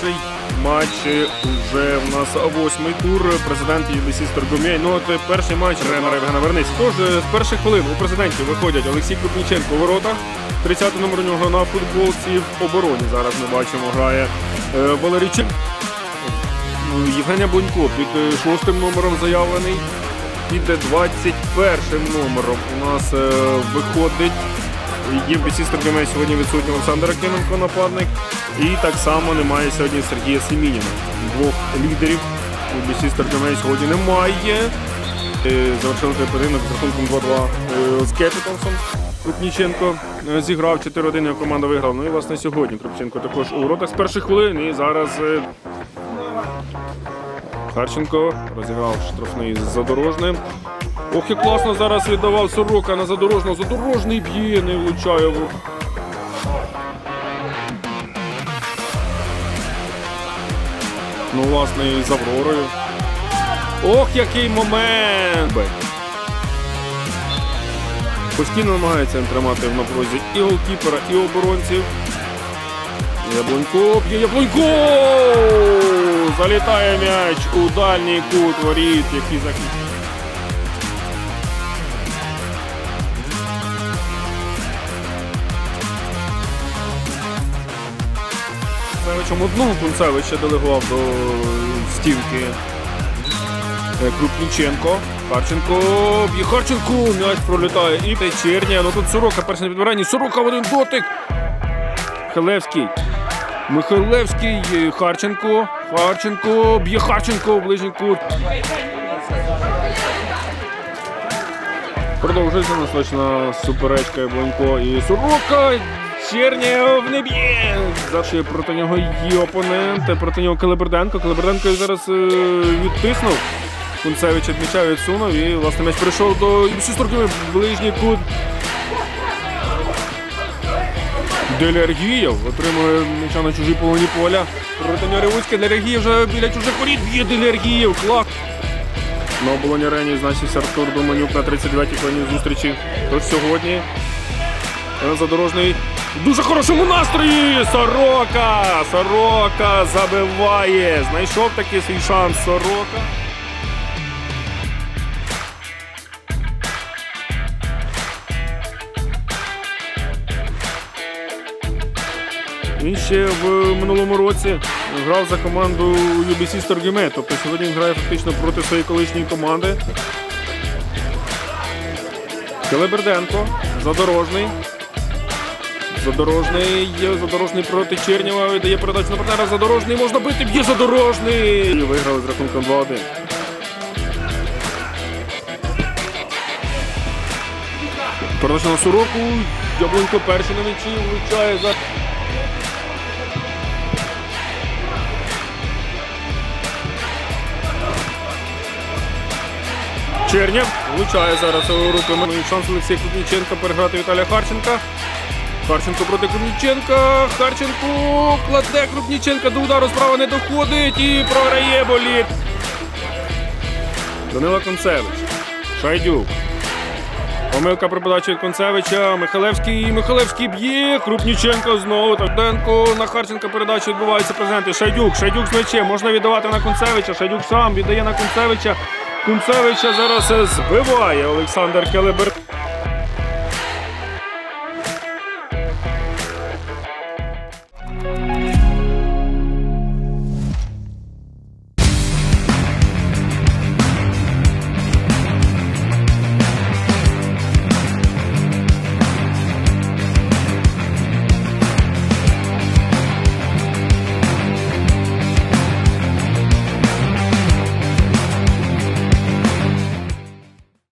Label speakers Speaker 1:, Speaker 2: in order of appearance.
Speaker 1: Перший матч е, вже в нас восьмий тур. Президент ЮБСі Сторгумєй. Ну от перший матч тренера Євгена Верниць. Тож е, з перших хвилин у президентів виходять Олексій Крупніченко у воротах. 30 номер у нього на футболці в обороні. Зараз ми бачимо, грає е, Валерійчик. Євгенія Бунько під е, шостим номером заявлений. Під 21 номером у нас виходить ЄБСі Сторгумєй сьогодні відсутній Олександр Акименко, нападник. І так само немає сьогодні Сергія Семініна. Двох лідерів ЄБСі Сторгумєй сьогодні немає. Е, Завершили цей поєдинок з рахунком 2-2 е, з Кепіталсом. Крупніченко е, зіграв 4-1, його команда виграла. Ну і власне сьогодні Крупченко також у воротах з перших хвилин. І зараз Харченко розіграв штрафний з задорожним. Ох, як класно зараз віддавав Сорока на задорожного. Задорожний б'є, не влучає в Ну, власне, і з Авророю. Ох, який момент! Постійно намагається тримати в напрузі і голкіпера, і оборонців. Яблунько б'є Яблунько! Залітає м'яч у дальній кут воріт, який захищає. Кунцевичем одного Кунцевича делегував до стінки Е, Крупніченко. Харченко б'є Харченко, м'яч пролітає і Черня. Ну тут Сорока перший на підбиранні. Сорока один дотик. Михайлевський. Михайлевський, е, Харченко. Харченко, б'є Харченко в ближній кут. Продовжується насточна суперечка Яблонько і Сорока. Чернєв не б'є. Завжди проти нього є опоненти, проти нього Келеберденко. Келеберденко зараз е, відтиснув. Кунцевич відмічав, відсунув і власне м'яч прийшов до Сісторків в ближній кут. Делергієв отримує м'яча на чужій половині поля. Ротаня Ревуцьке, Делергієв вже біля чужих воріт б'є Делергієв. Клас. На оболоні арені значився Артур Доманюк на 39-й хвилині зустрічі. Тож сьогодні е, задорожний в дуже хорошому настрої. Сорока! Сорока забиває. Знайшов таки свій шанс Сорока. Він ще в минулому році грав за команду UBC Сторгюме. Тобто сьогодні він грає фактично проти своєї колишньої команди. Келеберденко, Задорожний. Задорожний задорожний проти Чернєва. Віддає передачу на партнера. Задорожний можна бити. Б'є задорожний. І виграли з рахунком 2-1. Передача на Сороку. Яблунько перший на м'ячі влучає за. Чернєв влучає зараз у руки. Ну шанс Олексія Кузьміченка переграти Віталія Харченка. Харченко проти Крупніченка. Харченко кладе Крупніченка до удару справа не доходить і програє боліт. Данила Концевич. Шайдюк. Помилка при подачі від Концевича. Михайлевський. Михайлевський б'є. Крупніченко знову. Тарденко на Харченка передача відбувається президенти. Шайдюк. Шайдюк з м'ячем. Можна віддавати на Концевича. Шайдюк сам віддає на Концевича. Кунцевича зараз збиває Олександр Келебер.